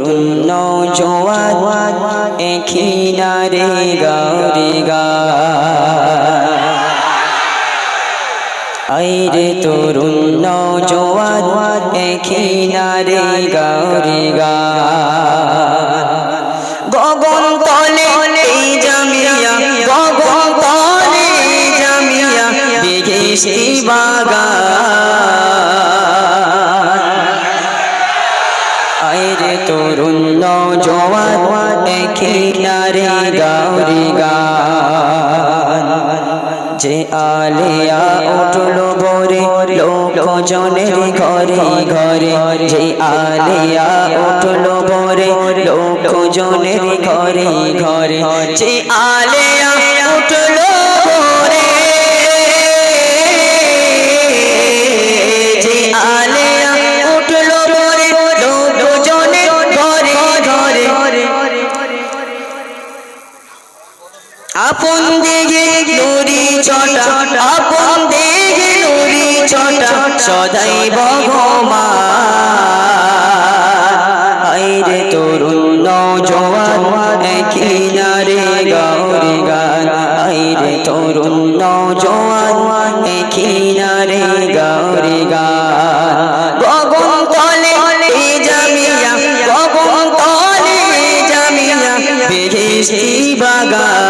তরুণ নৌজওয়ান এখিনারে গারি গা আইরে তরুণ গারি গা গগন তলে জামিয়া, গগন তলে জামিয়া বাগান। তরুণ এখিনারে গারি গান। যে আলিয়া উঠল বরে লোক জনের ঘরে ঘরে। যে আলিয়া উঠল বরে লোক জনের ঘরে ঘরে। যে আলিয়া উঠল আপন দিকে নুরি ছটা আপন দিকে নুরি ছটা সদাই ভগবান। আইরে তরুণ নৌজওয়ান একিনারে গৌরি গান। আইরে তরুণ নৌজওয়ান একিনারে গৌরি গান। গগন তলে জামিয়া, গগন তলে জামিয়া, বেহেশতি বাগান।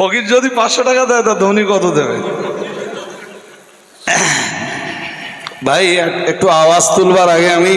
ফকির যদি পাঁচশো টাকা দেয়, তা ধনী কত দেবে? ভাই একটু আওয়াজ তুলবার আগে আমি